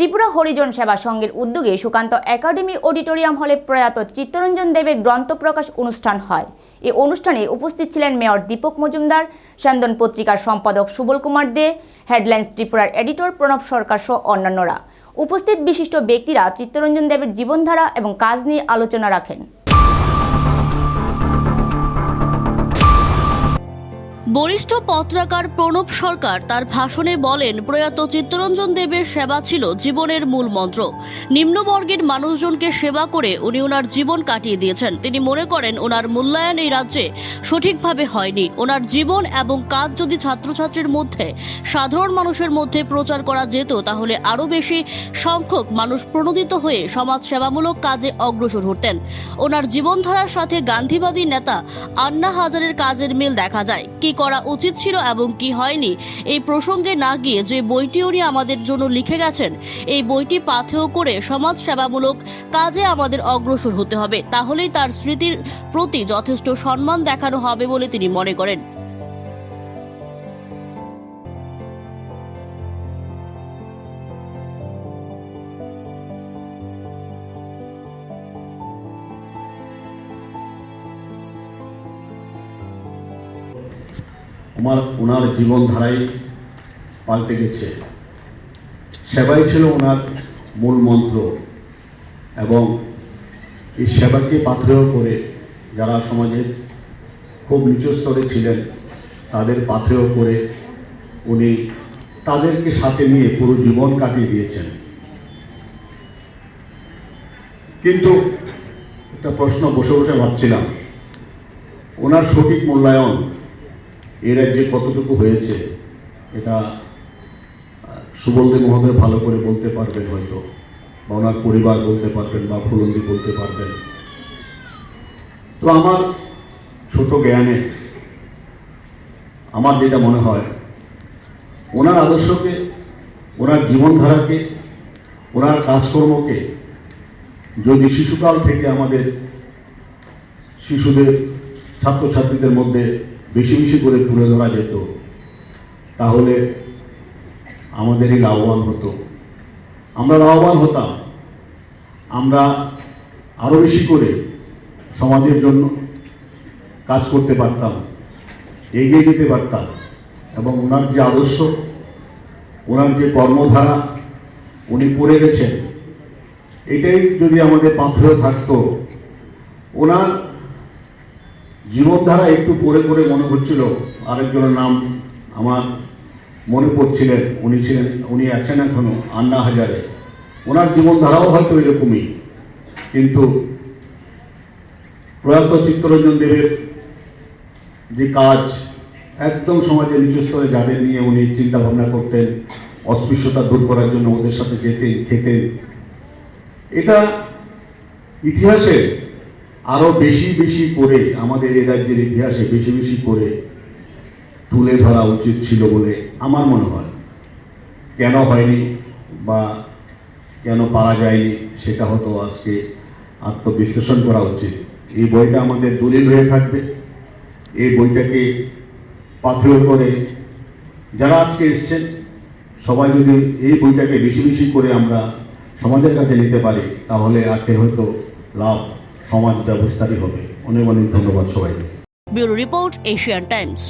ত্রিপুরা হরিজন সেবা সংঘের উদ্যোগে সুকান্ত একাডেমি অডিটোরিয়াম হলে প্রয়াত চিত্তরঞ্জন দেবের গ্রন্থ প্রকাশ অনুষ্ঠান হয়। এ অনুষ্ঠানে উপস্থিত ছিলেন মেয়র দীপক মজুমদার সন্দন পত্রিকার সম্পাদক সুবল কুমার দে, হেডলাইন্স ত্রিপুরার এডিটর প্রণব সরকার সহ অন্যান্যরা। উপস্থিত বিশিষ্ট ব্যক্তিরা চিত্তরঞ্জন দেবের জীবনধারা এবং কাজ নিয়ে আলোচনা রাখেন। বরিষ্ঠ পত্রাকার প্রণব সরকার তার ভাষণে বলেন, প্রয়াত চিত্তরঞ্জন দেবের সেবা ছিল জীবনের মূল মন্ত্র। নিম্নবর্গের মানুষজনকে সেবা করে উনি ওনার জীবন কাটিয়ে দিয়েছেন। তিনি মনে করেন ওনার মূল্যায়ন এই রাজ্যে সঠিকভাবে হয়নি। ওনার জীবন এবং কাজ যদি ছাত্রছাত্রীর মধ্যে, সাধারণ মানুষের মধ্যে প্রচার করা যেত, তাহলে আরও বেশি সংখ্যক মানুষ প্রণোদিত হয়ে সমাজ সেবামূলক কাজে অগ্রসর হতেন। ওনার জীবনধারার সাথে গান্ধীবাদী নেতা আন্না হাজারের কাজের মিল দেখা যায়। কি করা উচিত ছিল এবং কি হয়নি, এই প্রসঙ্গে না গিয়ে যে বইটি উনি আমাদের জন্য লিখে গেছেন, এই বইটি পাথেয় করে সমাজ সেবামূলক কাজে আমাদের অগ্রসর হতে হবে। তাহলেই তার স্মৃতির প্রতি যথেষ্ট সম্মান দেখানো হবে বলে তিনি মনে করেন। আমার ওনার জীবনধারাই পাল্টে গেছে। সেবাই ছিল ওনার মূল মন্ত্র এবং এই সেবাকে পাথেয় করে যারা সমাজের খুব নিচু স্তরে ছিলেন, তাদের পাথেয় করে উনি তাদেরকে সাথে নিয়ে পুরো জীবন কাটিয়ে দিয়েছেন। কিন্তু একটা প্রশ্ন বসে বসে ভাবছিলাম ওনার সঠিক মূল্যায়ন এ রাজ্যে কতটুকু হয়েছে এটা আহ, সুবলদেব মহোদয় ভালো করে বলতে পারবেন হয়তো। বা ওনার পরিবার বলতে পারবেন বা ফুলন্দি বলতে পারবেন। তো আমার ছোট জ্ঞানে আমার যেটা মনে হয় ওনার আদর্শকে ওনার জীবনধারাকে ওনার কাজকর্মকে যদি শিশুকাল থেকে আমাদের শিশুদের ছাত্রছাত্রীদের মধ্যে বেশি বেশি করে তুলে ধরা যেত, তাহলে আমাদেরই লাভবান হতো। আমরা লাভবান হতাম। আমরা আরও বেশি করে সমাজের জন্য কাজ করতে পারতাম, এগিয়ে যেতে পারতাম এবং ওনার যে আদর্শ, ওনার যে কর্মধারা, উনি করে গেছেন, এটাই যদি আমাদের পাথরে থাকতো, ওনার জীবনধারা একটু পড়ে পড়ে মনে হচ্ছিল, আরেকজনের নাম আমার মনে পড়ছিলেন, উনি ছিলেন, উনি আছেন এখনও, আন্না হাজারে। ওনার জীবনধারাও হয়তো এরকমই, কিন্তু প্রয়াত চিত্তরঞ্জন দেবের যে কাজ, একদম সমাজের নিচু স্তরে যাদের নিয়ে উনি চিন্তা ভাবনা করতেন, অস্পৃশ্যতা দূর করার জন্য ওদের সাথে যেতেন, খেতেন, এটা ইতিহাসে আরও বেশি বেশি করে আমাদের এ রাজ্যের ইতিহাসে বেশি বেশি করে তুলে ধরা উচিত ছিল বলে আমার মনে হয়। কেন হয়নি বা কেন পারা যায়নি সেটা হয়তো আজকে আত্মবিশ্লেষণ করা উচিত। এই বইটা আমাদের দলিল হয়ে থাকবে। এই বইটাকে পাথেয় করে যারা আজকে এসছেন, সবাই যদি এই বইটাকে বেশি বেশি করে আমরা সমাজের কাছে নিতে পারি, তাহলে আজকে হয়তো লাভ সমাজ ব্যবস্থারই হবে। অনেক অনেক ধন্যবাদ সবাইকে। Bureau report Asian Times.